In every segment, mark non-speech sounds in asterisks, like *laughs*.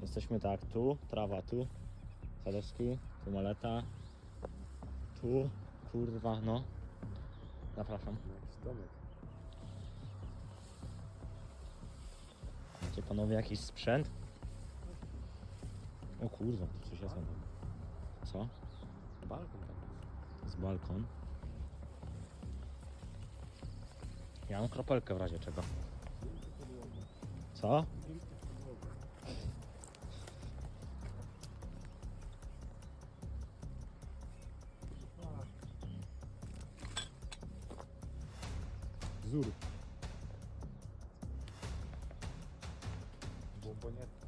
Jesteśmy tak, tu, trawa tu, Sadowski, tu maleta, tu, kurwa, no. Zapraszam. Macie panowie jakiś sprzęt? O kurwa, tu coś jest na dole. Co? Balkon. Z balkon. Ja mam kropelkę w razie czego. Co? Wzór. Bombonietki.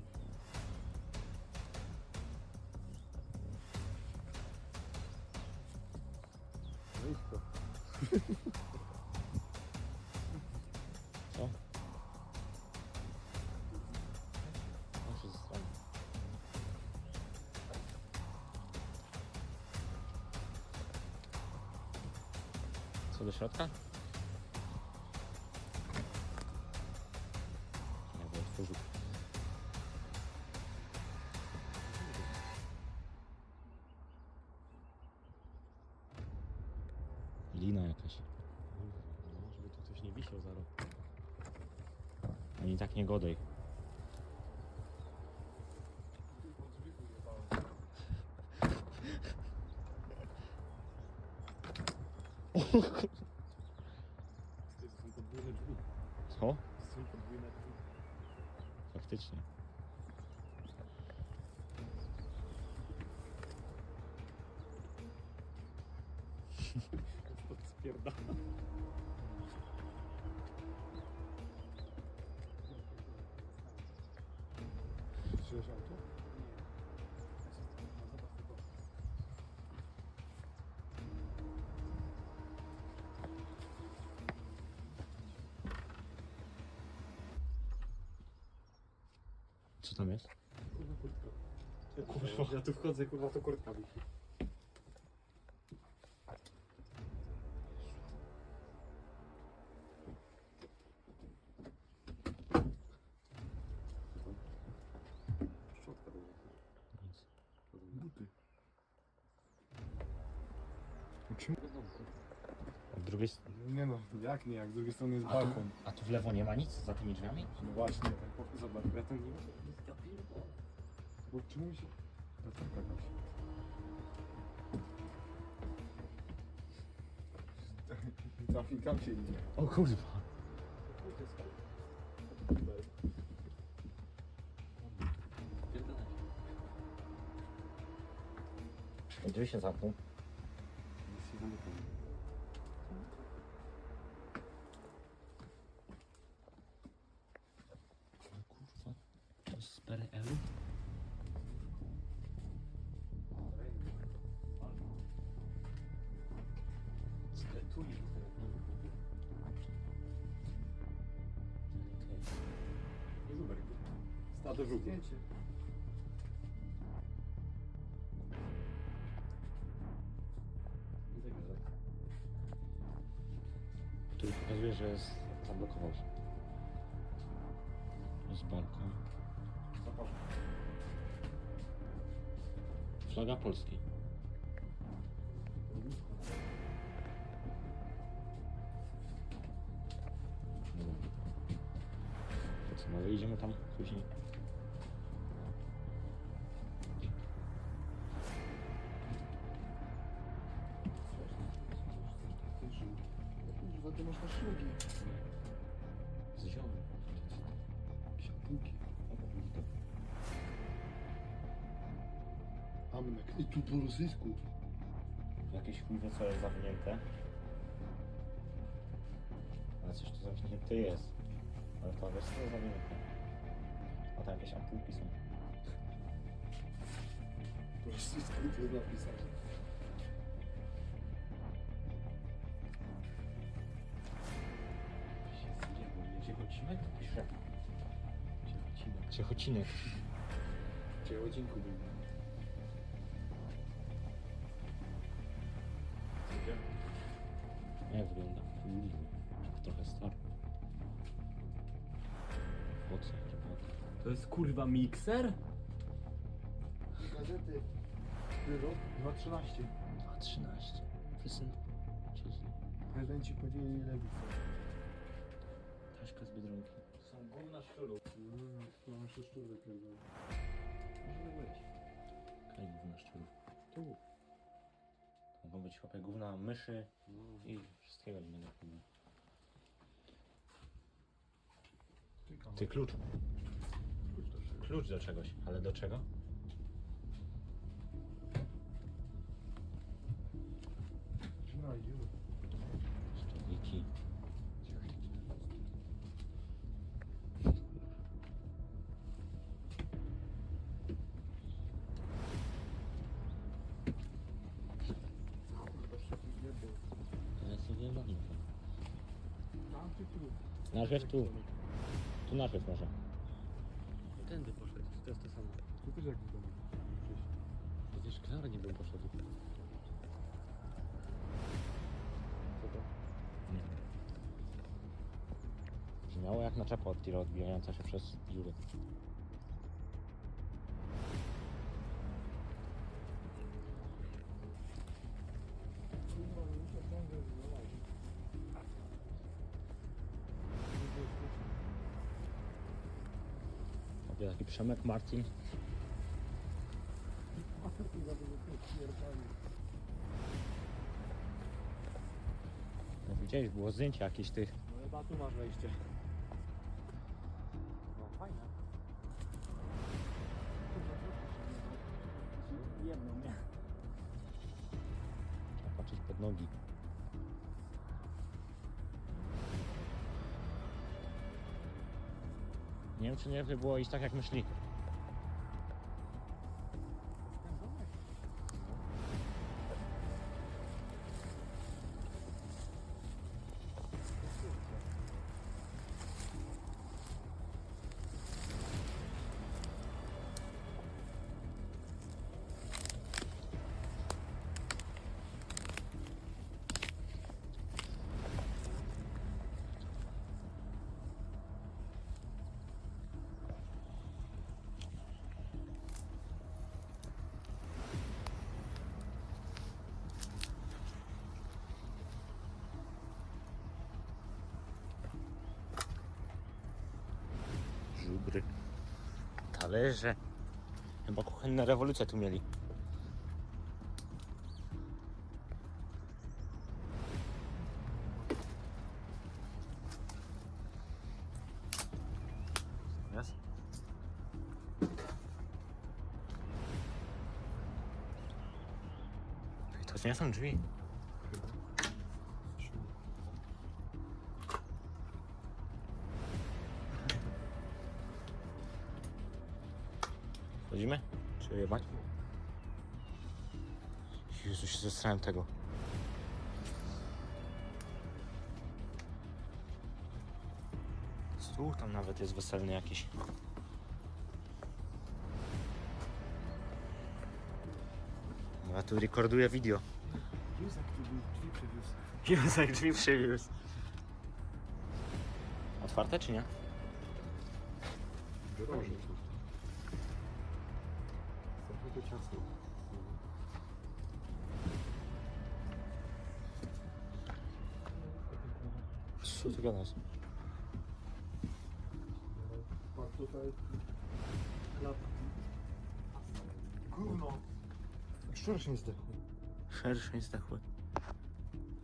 No i co? Co? Muszę zostawić. Co do środka? Godej. To są podwójne drzwi. Co? To są podwójne drzwi. Faktycznie. To spierdala. Co tam jest? Kurwa kurtka. Kurwa. Ja tu wchodzę, kurwa, to kurtka wisi. Szczotka do Nic. Buty. A z drugiej strony. Nie no, jak nie, jak z drugiej strony jest A tu, balkon. a tu w lewo nie ma nic za tymi drzwiami? No właśnie, tak, zobacz, ja tam nie mam. Bo czemu się... Latarka *laughs* gasi. Tam, tam się idzie. O kurwa. Drzwi się zamkną. Stado żółte. Tu pokazuje, że jest zablokował się. To jest balkon. Flaga Polski. No. To co, może idziemy tam później? Szlugi. Z ziołem. Siapuki. Amnek. I tu po rosyjsku. Jakieś chuj wie co jest zawinięte. Ale coś tu zamknięte jest. Ale to wiesz co jest zawinięte. A tam jakieś ampułki są. Po rosyjsku tu jest napisane. Ciechocinek? Ciechocinek. Ciechocinek. Ciechocinku był. Jak wygląda? Kurwa. Trochę stary. Po co? Robota. To jest kurwa mikser? Gazety. Rok? 2013. A 13. Wszyscy czyli Prezydenci podzielili lewicę. Taśka z Biedronki. Są gówna szczurów. Mm, Mam jeszcze szczurek pierdolę. Może być. Kaj gówna szczurów. Tu. To mogą być chłopie gówna myszy No. i wszystkiego innego. chyba. Czekam. Ty klucz. Klucz do czegoś, ale do czego? No idziemy. Szczelniki. To jest wyjebane. Czy tu? Tu. Najpierw może. Tędy poszedł, to jest to samo. Tu też jakiś dom. Przejść. Przecież klarnie bym poszedł. Co to? Nie. Brzmiało jak naczepa od tira odbijająca się przez dziury. Przemek pierdoli? No widziałeś, było zdjęcie jakieś tych. No chyba tu masz wejście. No fajne. Jedną, nie? Trzeba patrzeć pod nogi. Nie wiem, czy nie by było iść tak jak myśli. Talerze. Chyba kuchenne rewolucje tu mieli. To nie są drzwi. Czy jebać? Jezu, się zestrałem tego. Stół tam nawet jest weselny jakiś. No, Ja tu rekorduję video. Józek drzwi przywiózł. Józek drzwi przywiózł. Otwarte czy nie? Drożej to ciasno. Co ty gadasz? Patrz tutaj. Klapki. Gówno. Szczur się nie zdechł. Szerszeń zdechły.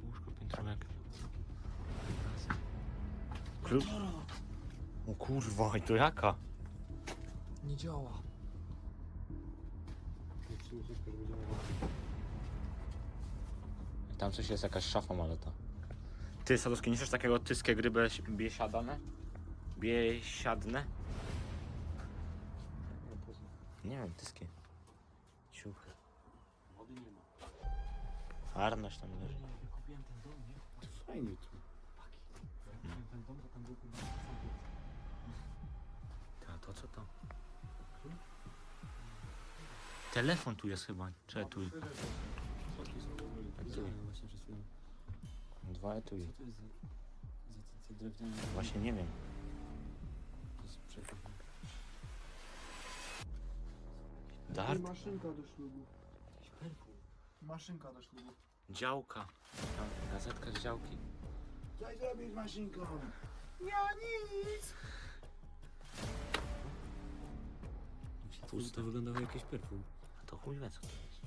Łóżko. Klucz? O kurwa, i to jaka? Nie działa. Że. Tam coś jest jakaś szafa maleta. Ty, Sadowski, niesiesz takiego tyskie gry biesiadane? Biesiadne? No? Nie wiem, tyskie. Ciuchy. Wody nie ma. Arnaś tam leży. Ja kupiłem ten dom, nie? To fajnie tu. Kupiłem ten dom, to tam był chyba sam A to co to? Telefon tu jest chyba. Czy etui? Etui. właśnie przed chwilą. Dwa etui. Co to jest za, za, za drewniane? Właśnie nie wiem. To jest. Dart? Maszynka do ślubu. Jakiś. Maszynka do ślubu. Działka. Tam gazetka z działki. Co zrobić z maszynką? Ja nic! Pusto. To wyglądało jak jakiś perfum. To chuj wie co to jest.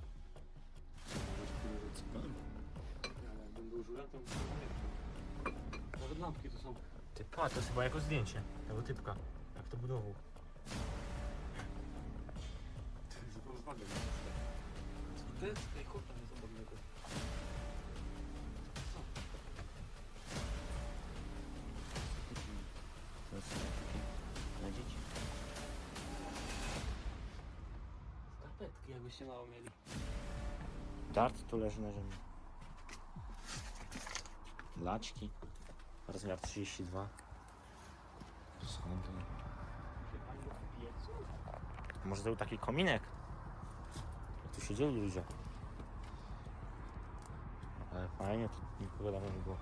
Był żuratem, Nawet lampki to są. Ty, pa, to jest chyba jako zdjęcie tego typka. Jak to budował. To Volkswagen. Co to jest? Ej, kurwa, nie Jakbyście mało mieli. Dart tu leży na ziemi. Laczki. Rozmiar 32. Sądy. Może to był taki kominek? Jak tu siedzieli ludzie. Ale fajnie, tu nikogo dawno nie było.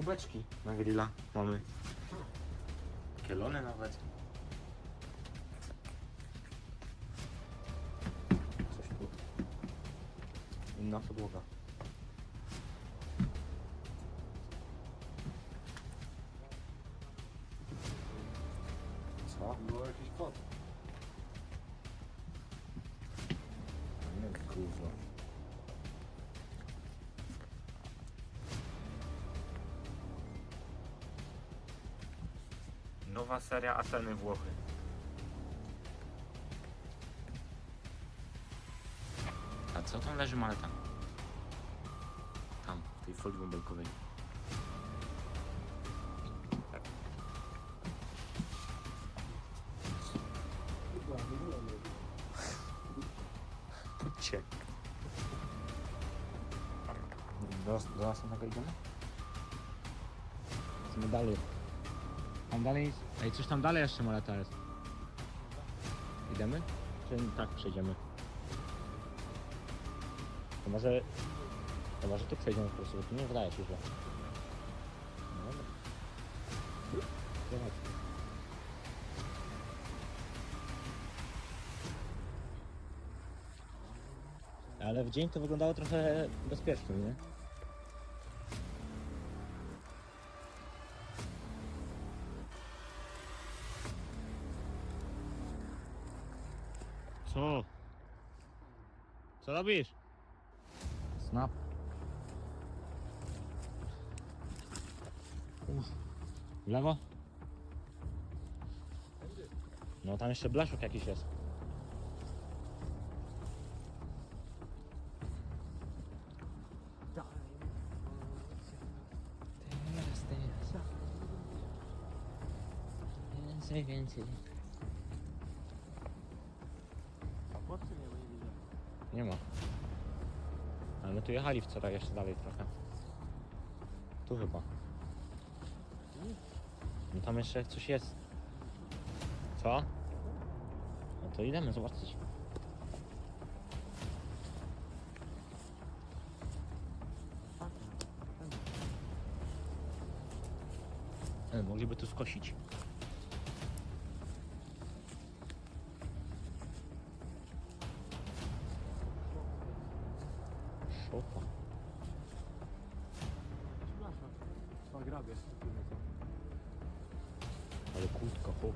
Kubeczki na grilla mamy. Kielone nawet. Coś tu. Inna podłoga. Co? No jakiś kot. Nowa seria Ateny Włochy. A co tam leży maleta? Tam, w tej folii bąbelkowej. *laughs* Ciek. Do, do następnego idziemy? Chcemy dalej. Tam dalej. Ej, coś tam dalej jeszcze maleta jest. Idziemy? Czy tak przejdziemy? To może. To może tu przejdziemy po prostu, bo tu nie wydaje się, że. Dobra. Ale w dzień to wyglądało trochę bezpiecznie, nie? Robisz? Snap. W lewo? No tam jeszcze blaszok jakiś jest. Teraz, teraz. Więcej, więcej. Nie ma. Ale my tu jechali wczoraj jeszcze dalej trochę. Tu chyba. No tam jeszcze coś jest. Co? No to idziemy zobaczyć. E, mogliby tu skosić. Ale kłódka, chłop,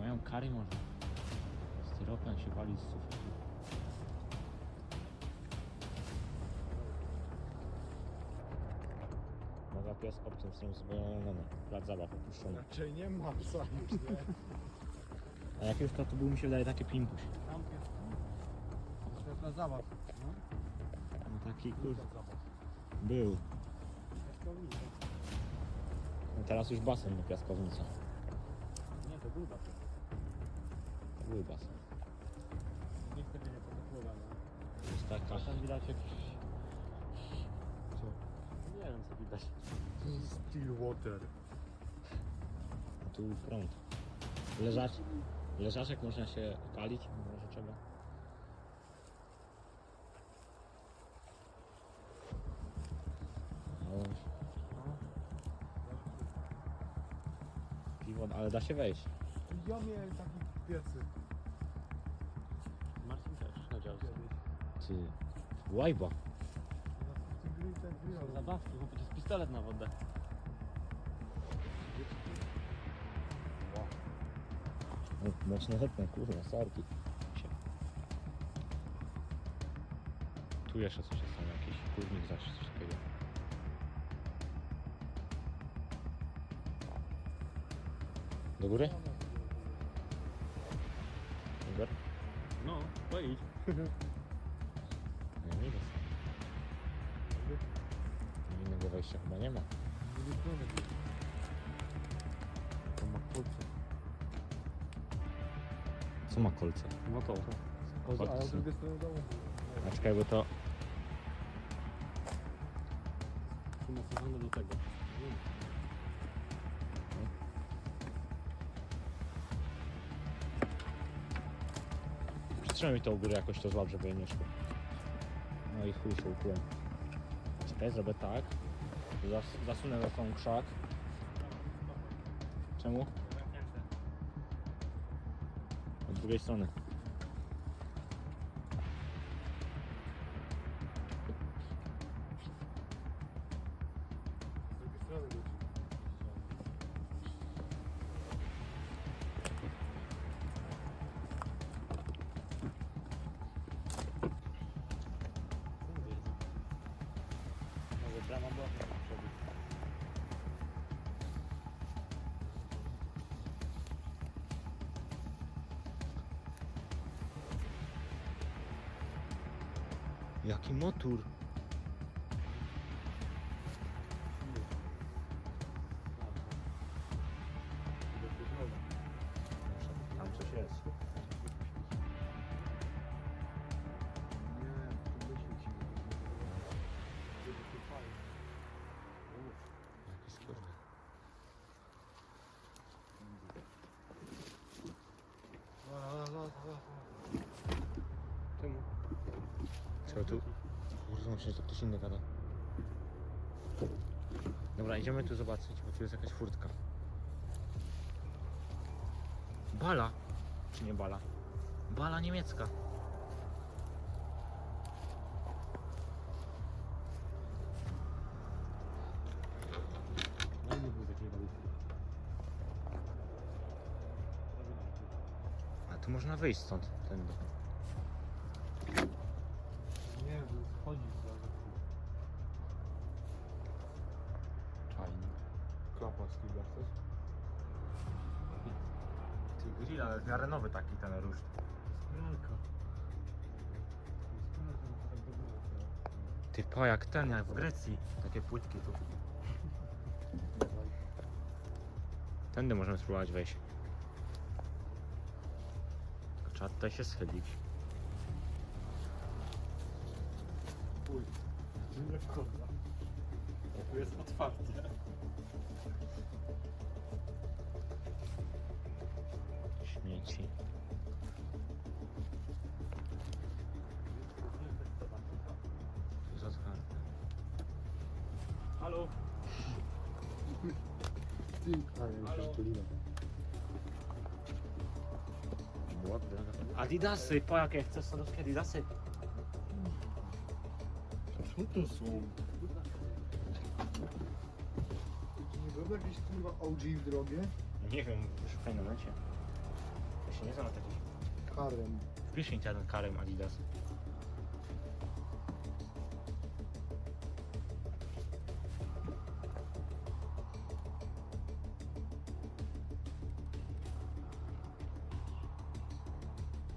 mają kary może. Styropian się wali z sufitu. Pies obcym z nim zbojony. Plac zabaw opuszczony. Raczej nie ma psa już, nie? A jak już to, to był mi się wydaje taki pimpuś. Tam jest. To jest na zabaw. No. No taki zabaw. Był. Widać. No teraz już basen do piaskownica. Nie, to był basen. To był basen. Nikt tego nie podpływa, no. Jest taka. A tam widać jakiś... Wiem co widać. Still water. Tu prąd. Leżacz, leżaczek można się palić, może trzeba. No, piwo, ale da się wejść. Ja miałem taki piecy Marcin też chodził. kiedyś. Ty, łajba. Na tym gry tak wyjął. Zabawki, chłopie, to jest pistolet na wodę. Mocno hetne, kurwa, sorki. Tu jeszcze coś jest, tam jakiś kurnik zawsze coś takiego. Do góry? Do góry? No, to idź. *laughs* Wejścia chyba nie ma. To ma kolce. Co ma kolce? No to. A Kolce z drugiej strony domu. A czekaj, bo to... Przymocowane do tego. Przytrzymaj mi to u góry jakoś to złap, żeby nie szło. No i chuj się ukryłem. Czekaj, zrobię tak. Zas zasunę na tą krzak. Czemu? Od drugiej strony. Co tu? Kurde, myślę, że to ktoś inny gada. Dobra, idziemy tu zobaczyć, bo tu jest jakaś furtka. Bala! Czy nie bala? Bala niemiecka. No. A tu można wyjść stąd, tędy. Nie, to schodzi zaraz. Czajnik. Klapa z kibla chcesz? Ty grill, ale w miarę nowy taki ten tak dobrze. Ty po jak ten, jak w Grecji. Takie płytki tu. Tędy możemy spróbować wejść. Tylko trzeba tutaj się schylić. Uj. Nie wchodzę. Tu jest otwarcie. Śmieci. Jest otwarte. Halo? Ty, a ja myślę, że to lina. Adidasy, po jakie chcesz sadowskie adidasy? Co to są? Nie było jakieś kurwa OG w drogę? Nie wiem, szukaj na necie. Ja się nie znam na takich. Karem. Wpisz internet karem Adidas.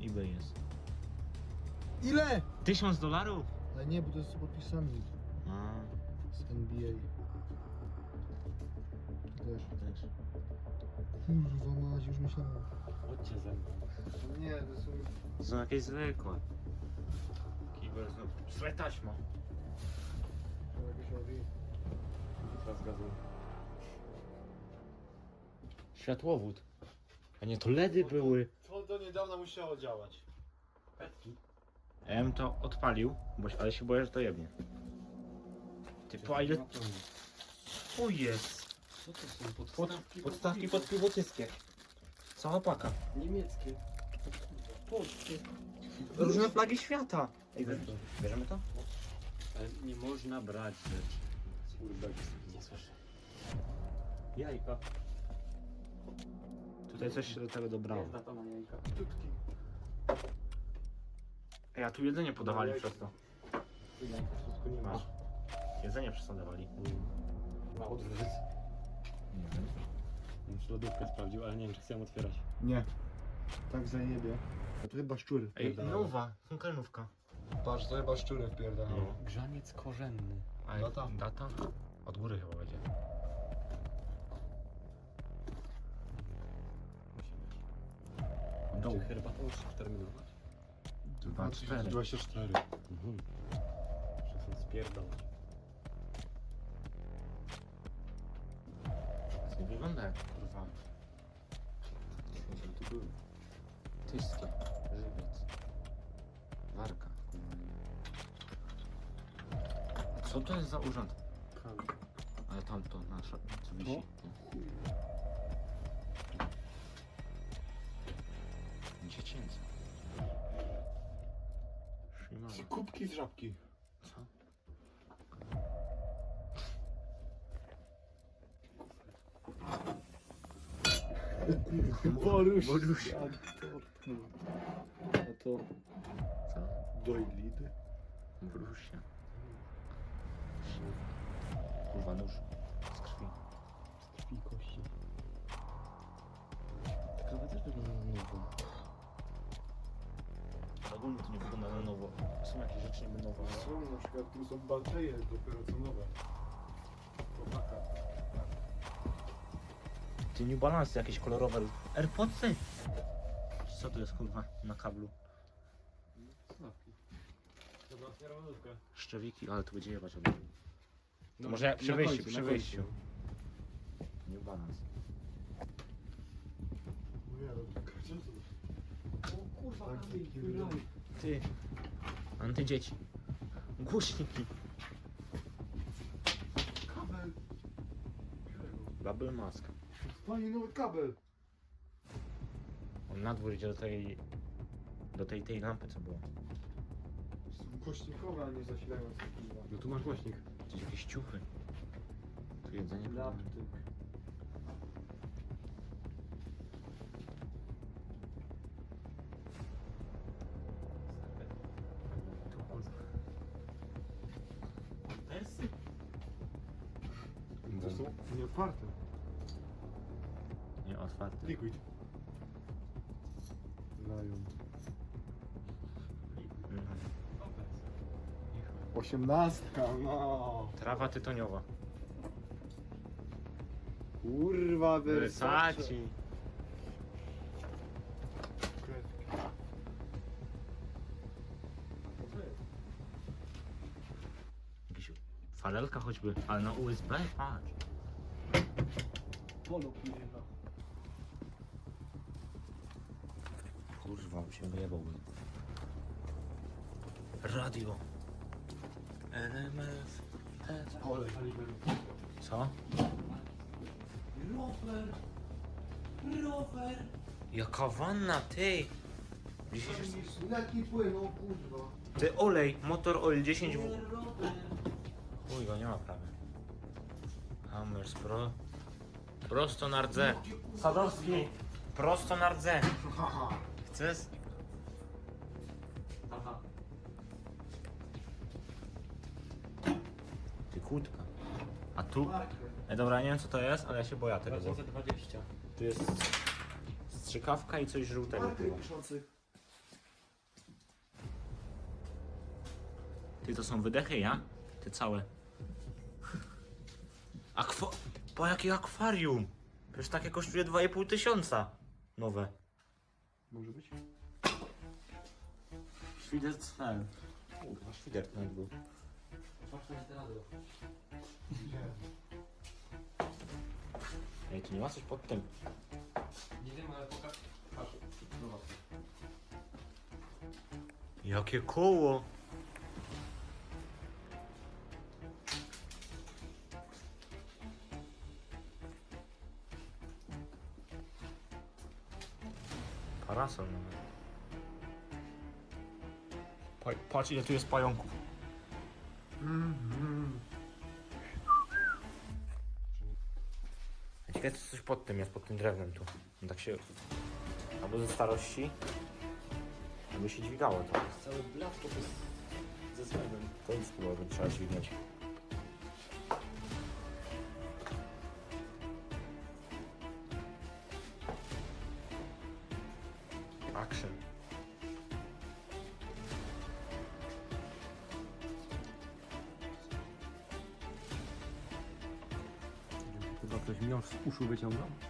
eBay jest. Ile? Tysiąc dolarów? Ale nie, bo to jest z podpisami A, z NBA. To wiesz. Kurwa mać, już myślałem. Chodźcie ze mną. Nie, to są... To są jakieś zwykłe. Kibel znowu. Słuchaj taśma. jakieś robi. Teraz gazu. Światłowód. A nie, to LEDy były. To do niedawna musiało działać. Ja bym to odpalił, bo, ale się boję, że to jebnie. Ty, po a ile... O jest! Co to są Pod, podstawki? podstawki pod piwo. Cała paka. Niemieckie. Polskie. Różne flagi świata. Ej, bierzemy to? Bierzemy to? Ale nie można brać rzeczy. Urbex. Nie słyszę. Jajka. Tutaj coś się do tego dobrało. Jest na jajka. Tutki. Ej, a tu jedzenie podawali przez to. Tu jajka w środku nie masz. Jedzenie dawali. Na odwrót. Nie wiem. Już lodówkę sprawdził, ale nie wiem czy chcę ją otwierać. Nie. Tak zajebie. A to chyba szczury Ej, wpierdalają. nowa, funkelnówka. Patrz, to chyba szczury wpierdalają. Grzaniec korzenny. A Data? Data? Od góry chyba będzie. Czy Doł. herbatą już terminować? Dwa, cztery. 24. Mhm. Muszę. Nie wygląda jak kurwa. Co to było? Tyskie. Żywiec. Warka. Co to jest za urząd? Ale tamto nasza, co wisi. Dziecięce. Shimano. Kubki z żabki. Co? Boruś. Boruś. Odknął. A to Co? dojlidy. Brusia. Kurwa nóż. Ogólnie to nie wygląda na nowo. Są jakieś rzeczy niby nowe. Są na przykład, tu są balteje dopiero co nowe. Chłopaka. Ty New Balance jakieś kolorowe. Airpodsy! Co tu jest kurwa na kablu? Dobra, otwieram lodówkę. Szczewiki, ale tu będzie jebać od razu. No, Może jak przy na wyjściu, końcu, przy na wyjściu. końcu. New Balance. Nie, no gdzie to? O kurwa, Tak, kamień, taki płynął. Ty. Antydzieci. Głośniki. Kabel. Bubble mask. Fajnie nowy kabel. On na dwór idzie do tej... Do tej, tej lampy co było. Są głośnikowe, a nie zasilające. kurwa. No tu masz głośnik. To jakieś ciuchy. Tu jedzenie. Laptyk. Są nieotwarte. Nie, otwarte. Liquid. Lion. Mhm. Osiemnastka, no. Trawa tytoniowa. Kurwa, Versace. Jakiś falelka choćby, ale na USB, patrz. Polo pływa. Kurwa, on się wyjebałby. Radio. RMF. S. Olej. Co? Rower! Rower! Jaka wanna, ty! 10... Jaki płyn, o kurwa. Ty olej, motor oil 10 w... Chuj, go nie ma prawie. Hammers Pro. Prosto na rdze. Sadowski. Prosto na rdze. Chcesz? Ty kłódka. A tu? Ej, dobra, nie wiem co to jest, ale ja się boję tego. Bo 2020. tu jest strzykawka i coś żółtego. chyba. piszący. Ty to są wydechy, ja? Te całe. Akwo... Po jakie akwarium? Przecież takie kosztuje 2,5 tysiąca. Nowe. Może być? Świdercfel. Kurwa, świdert nawet był. Ej, tu nie ma coś pod tym. Nie wiem, ale pokaż. Patrz. Jakie koło? Parasol nawet. Pa- Patrz ile tu jest pająków. Ciekawe co coś pod tym jest, pod tym drewnem tu. No tak się... Albo ze starości, albo się dźwigało to. Cały blat to jest ze zmętem. To już było, by trzeba dźwignąć. 会香港？